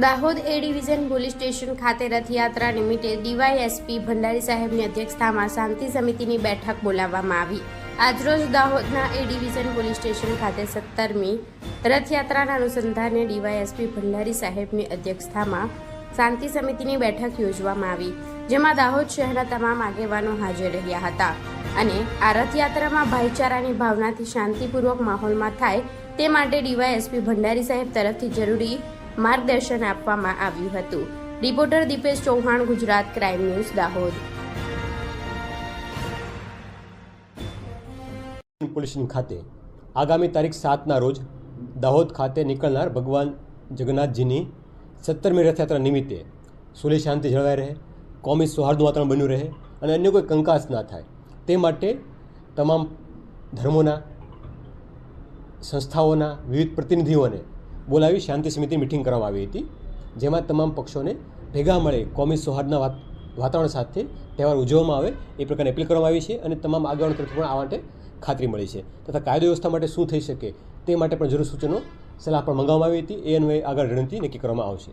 Dahod A division police station ખાતે રથયાત્રા નિમિત્તે DYSP Bhandari સાહેબની અધ્યક્ષતામાં શાંતિ સમિતિની બેઠક બોલાવવામાં આવી. આજરોજ દાહોદના એ ડિવિઝન પોલીસ સ્ટેશન ખાતે સત્તરમી રથયાત્રાના અનુસંધાને ડીવાયએસપી ભંડારી સાહેબની અધ્યક્ષતામાં શાંતિ સમિતિની બેઠક યોજવામાં આવી, જેમાં દાહોદ શહેરના તમામ આગેવાનો હાજર રહ્યા હતા. અને આ રથયાત્રામાં ભાઈચારાની ભાવનાથી શાંતિપૂર્વક માહોલમાં થાય તે માટે ડીવાયએસપી ભંડારી સાહેબ તરફથી જરૂરી માર્ગદર્શન આપવામાં આવ્યું હતું. Reporter Dipesh Chauhan, Gujarat crime news, Dahod. Police ખાતે આગામી તારીખ સાતના રોજ દાહોદ ખાતે નીકળનાર ભગવાન જગન્નાથજીની સત્તરમી રથયાત્રા નિમિત્તે સુલે શાંતિ જળવાઈ રહે, કોમી સૌહાર્દનું વાતાવરણ બન્યું રહે અને અન્ય કોઈ કંકાસ ના થાય. તે માટે તમામ ધર્મોના સંસ્થાઓના વિવિધ પ્રતિનિધિઓને બોલાવી શાંતિ સમિતિ મિટિંગ કરવામાં આવી હતી, જેમાં તમામ પક્ષોને ભેગા મળે કોમી સૌહાર્દના વાત, વાતાવરણ સાથે તહેવાર ઉજવવામાં આવે એ પ્રકારની અપીલ કરવામાં આવી છે અને તમામ આગેવાનો તરફથી પણ આ માટે ખાતરી મળી છે. તથા કાયદો વ્યવસ્થા માટે શું થઈ શકે તે માટે પણ જરૂર સૂચનો, સલાહ પણ મંગાવવામાં આવી હતી. એ અન્વયે આગળ રણનીતિ નક્કી કરવામાં આવશે.